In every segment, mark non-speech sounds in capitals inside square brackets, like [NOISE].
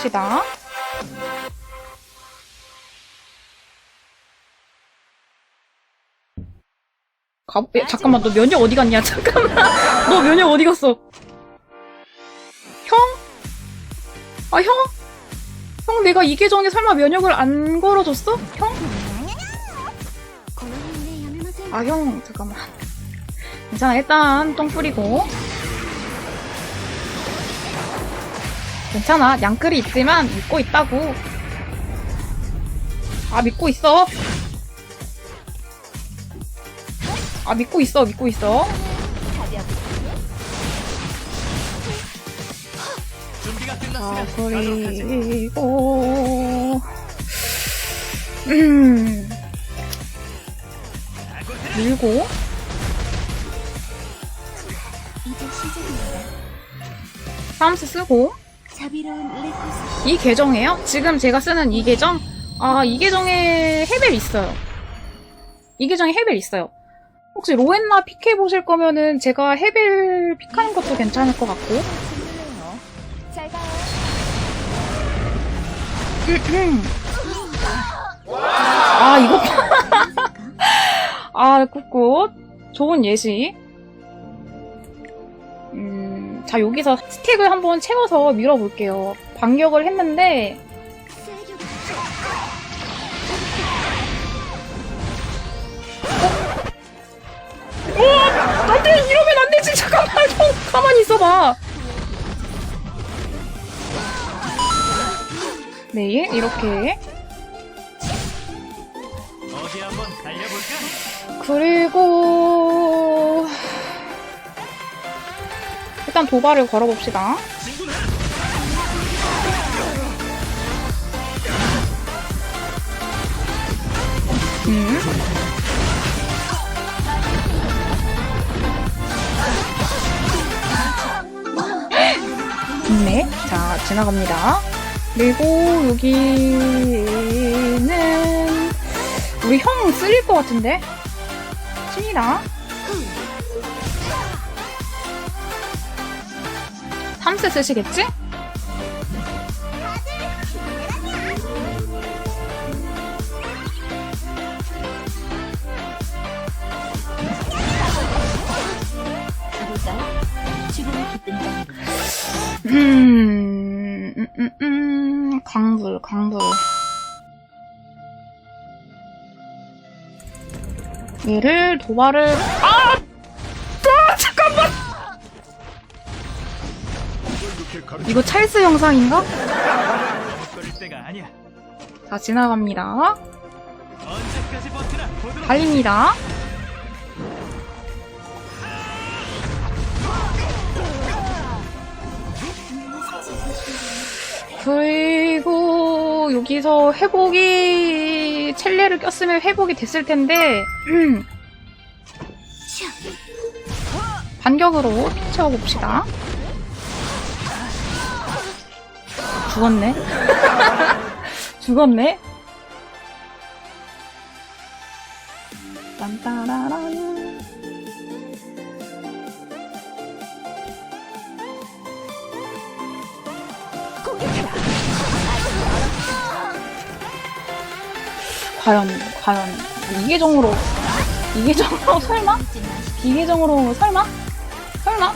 봅시다. 가, 야, 잠깐만, 너 면역 어디 갔냐? [LAUGHS] 잠깐만. 너 면역 어디 갔어? 형? 아, 형? 형, 내가 이 계정에 설마 면역을 안 걸어줬어? 형? 아, 형, 잠깐만. 괜찮아, 일단 똥 뿌리고. 괜찮아, 양끌이 있지만 믿고 있다고. 아, 믿고 있어. 아, 믿고 있어, 믿고 있어. 아. 그리고, 음, 밀고, 이제 시작입니다. 사암스 쓰고, 이 계정에요? 지금 제가 쓰는 이 계정? 아, 이 계정에 헤벨 있어요. 이 계정에 헤벨 있어요. 혹시 로엔나 픽해 보실 거면은 제가 헤벨 픽하는 것도 괜찮을 것 같고. 잘 가요. 아, 이거. [LAUGHS] 아, 굿굿. 좋은 예시. 음, 자, 여기서 스택을 한번 채워서 밀어볼게요. 반격을 했는데, 안 돼! 이러면 안 되지! 잠깐만! 좀 가만히 있어봐! 네, 이렇게. 그리고 일단 도발을 걸어봅시다. 음. 좋네. 자, 지나갑니다. 그리고 여기는 우리 형 쓰릴 것 같은데? 칩니다. 3세 쓰시겠지? 강불, 강불. 얘를 도발을, 아! 아, 이거 찰스 영상인가? 자, 지나갑니다. 달립니다. 그리고 여기서 회복이 첼레를 꼈으면 회복이 됐을 텐데 음. 반격으로 피 채워봅시다. 죽었네. 죽었네. 딴따라란. 과연, 과연, 이 계정으로, 이 계정으로 [LAUGHS] 설마? 이 계정으로 설마? 설마?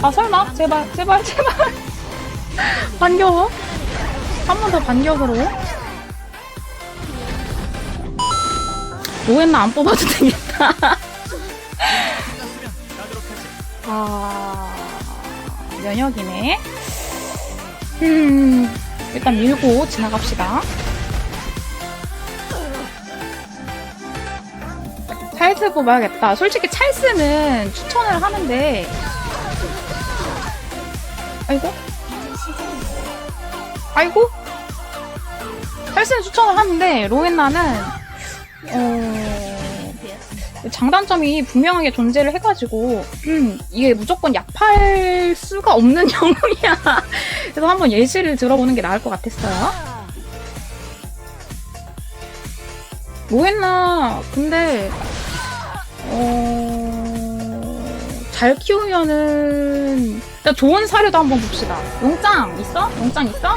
아, 설마? 제발, 제발, 제발. [LAUGHS] 반격어? 한 번 더 반격으로. 로엔나 안 뽑아도 되겠다. [LAUGHS] 아, 면역이네. 음, 일단 밀고 지나갑시다. 찰스 뽑아야겠다. 솔직히 찰스는 추천을 하는데, 아이고, 아이고, 찰스는 추천을 하는데, 로엔나는, 어, 장단점이 분명하게 존재를 해가지고 음, 이게 무조건 약팔 수가 없는 [LAUGHS] 영웅이야. 그래서 한번 예시를 들어보는 게 나을 것 같았어요. 뭐 했나? 근데 어... 잘 키우면은 일단 좋은 사료도 한번 봅시다. 용짱 있어? 용짱 있어?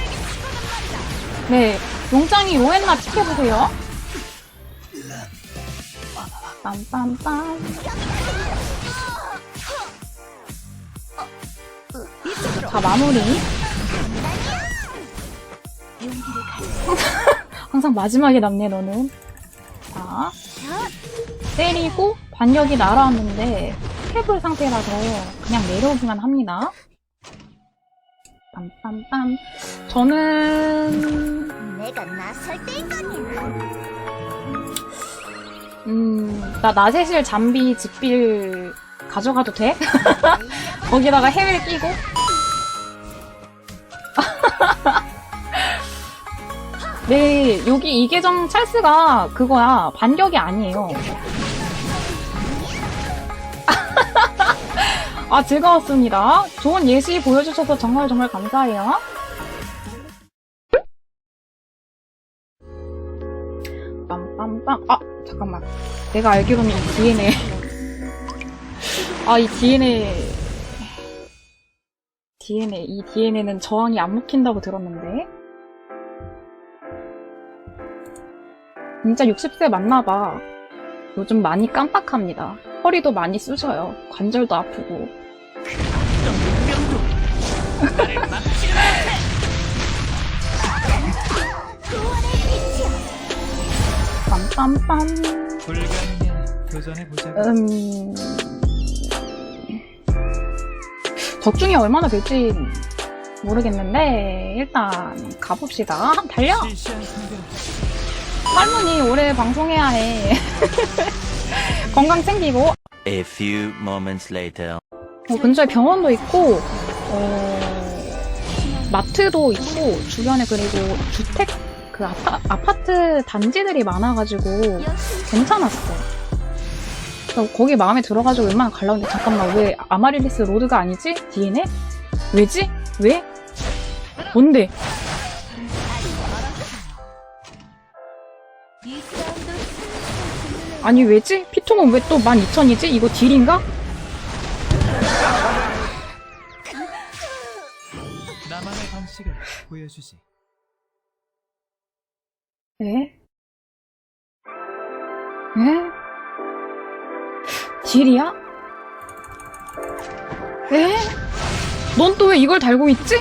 네, 용짱이 로엔나 픽해보세요. 빰빰빰. 자, 마무리. [LAUGHS] 항상 마지막에 남네, 너는. 자, 때리고 반격이 날아왔는데 스텝을 상태라서 그냥 내려오기만 합니다. 빰빰빰. 저는 내가 나설 때인 거냐? 음, 나 나세실 잠비 집빌 가져가도 돼? [LAUGHS] 거기다가 해외 끼고? [LAUGHS] 네, 여기 이 계정 찰스가 그거야. 반격이 아니에요. 아, 즐거웠습니다. 좋은 예시 보여주셔서 정말 정말 감사해요. 빰빰빰. 아, 잠깐만. 내가 알기로는 이 DNA. 아, 이 DNA. DNA, 이 DNA는 저항이 안 먹힌다고 들었는데. 진짜 60세 맞나봐. 요즘 많이 깜빡합니다. 허리도 많이 쑤셔요. 관절도 아프고. 빰빰빰. 불가능해. 도전해보자고. 음. 적중이 얼마나 될지 모르겠는데, 일단 가봅시다. 달려! 상대로 할머니 올해 방송해야 해. [LAUGHS] 건강 챙기고, A few moments later. 어, 근처에 병원도 있고, 어, 마트도 있고, 주변에 그리고 주택, 그 아파, 아파트 단지들이 많아가지고, 괜찮았어. 그래서 거기 마음에 들어가지고 웬만하면 갈라는데 잠깐만 왜 아마릴리스 로드가 아니지? DNA? 왜지? 왜? 뭔데? 아니 왜지? 피통은 왜 또 12,000이지? 이거 딜인가? 방식을 보여주지. 에? 에? 딜이야? 에? 넌 또 왜 이걸 달고 있지?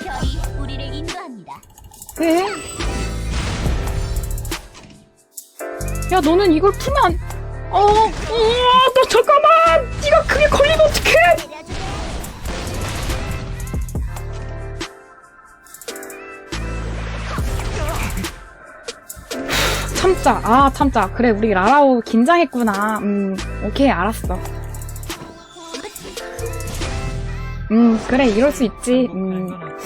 별이 우리를 인도합니다. 에? 야 너는 이걸 풀면 안... 어, 어, 너 잠깐만! 참자. 아, 참자. 그래, 우리 라라오 긴장했구나. 음, 오케이, 알았어. 음, 그래, 이럴 수 있지. 음, 건 어때?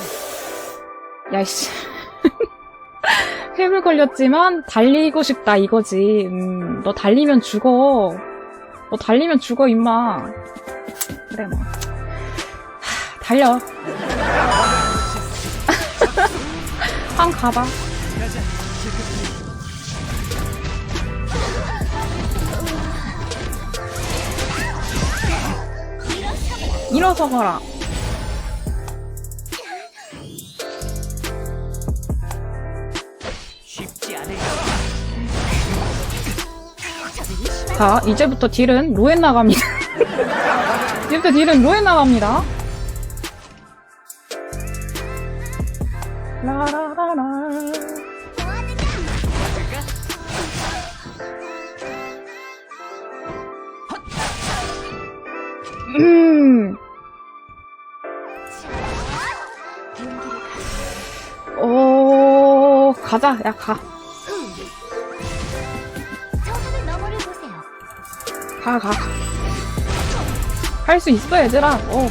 야이씨. 괴물 [LAUGHS] 걸렸지만, 달리고 싶다, 이거지. 음, 너 달리면 죽어. 너 달리면 죽어, 임마. 그래, 뭐. 하, 달려. [LAUGHS] 한 가봐. 일어서거라. 자, 이제부터 딜은 로엔 나 갑니다. [LAUGHS] 이제부터 딜은 로엔 나 갑니다. 라라라라. 가자, 야, 가. 보세요. 가, 가. 할 수 있어, 얘들아. 어.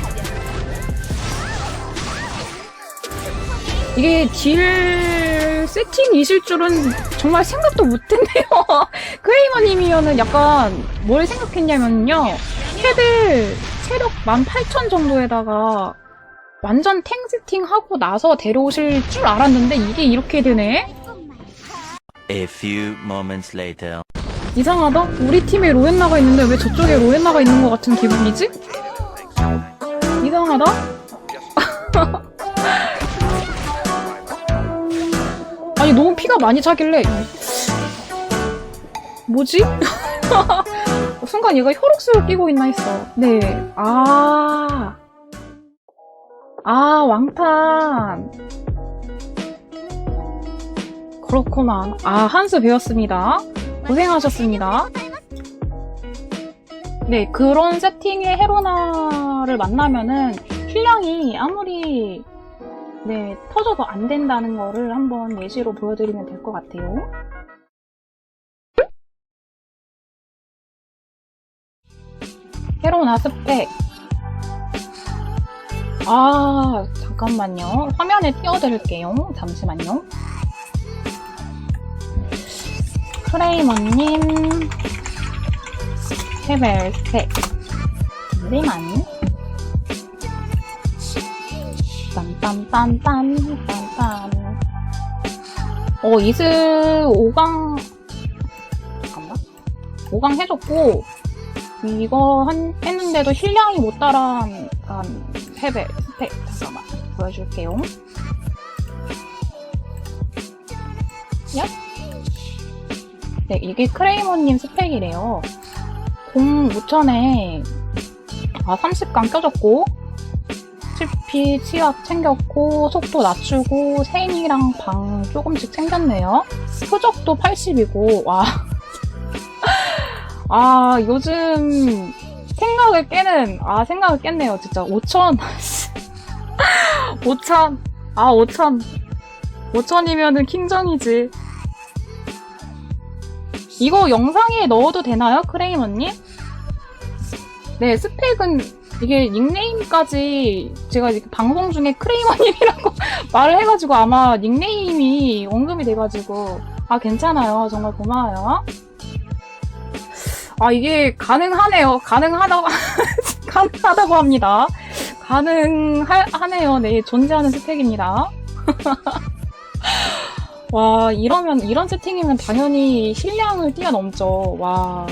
이게 딜 세팅이실 줄은 정말 생각도 못했네요. [LAUGHS] 크레이머님이면은 약간 뭘 생각했냐면요. 헤드 체력 18,000 정도에다가 완전 탱 세팅하고 나서 데려오실 줄 알았는데 이게 이렇게 되네? A few moments later. 이상하다? 우리 팀에 로엔나가 있는데 왜 저쪽에 로엔나가 있는 것 같은 기분이지? 이상하다? [LAUGHS] 아니 너무 피가 많이 차길래 뭐지? [LAUGHS] 순간 얘가 혈옥수를 끼고 있나 했어. 네. 아. 아, 왕탄. 그렇구나. 아, 한수 배웠습니다. 고생하셨습니다. 네, 그런 세팅의 헤로나를 만나면은 힐량이 아무리 네, 터져도 안 된다는 거를 한번 예시로 보여드리면 될 것 같아요. 헤로나 스펙. 아, 잠깐만요. 화면에 띄워드릴게요. 잠시만요. 크레이머님, 레벨 스펙. 잠시만. 딴딴딴딴딴딴. 어, 이즈 5강, 잠깐만. 5강 해줬고, 이거 한, 했는데도 힐량이 못 따라한 패배, 스펙. 잠깐만. 보여줄게요. 얍. 네, 이게 크레이머님 스펙이래요. 공 5천에, 아, 30강 껴줬고, HP 치약 챙겼고, 속도 낮추고, 생이랑 방 조금씩 챙겼네요. 표적도 80이고, 와. [LAUGHS] 아, 요즘 생각을 깨는, 아, 생각을 깼네요. 진짜. 5천. 5천. [LAUGHS] 아, 5천. 5천이면은 킹정이지. 이거 영상에 넣어도 되나요? 크레이머님? 네, 스펙은 이게 닉네임까지 제가 방송 중에 크레이머님이라고 [LAUGHS] 말을 해가지고 아마 닉네임이 언급이 돼가지고 아, 괜찮아요. 정말 고마워요. 아, 이게 가능하네요. 가능하다고, [LAUGHS] 가능하다고 합니다. 가능하네요. 네, 존재하는 스펙입니다. [LAUGHS] 와, 이러면, 이런 세팅이면 당연히 실량을 뛰어넘죠. 와.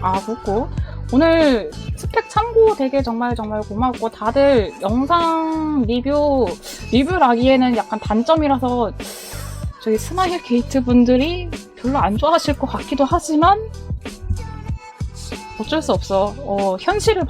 아, 그렇고. 오늘 스펙 참고 되게 정말 정말 고맙고, 다들 영상 리뷰, 리뷰라기에는 약간 단점이라서, 저희 스마일 게이트 분들이 별로 안 좋아하실 것 같기도 하지만, 어쩔 수 없어. 어, 현실을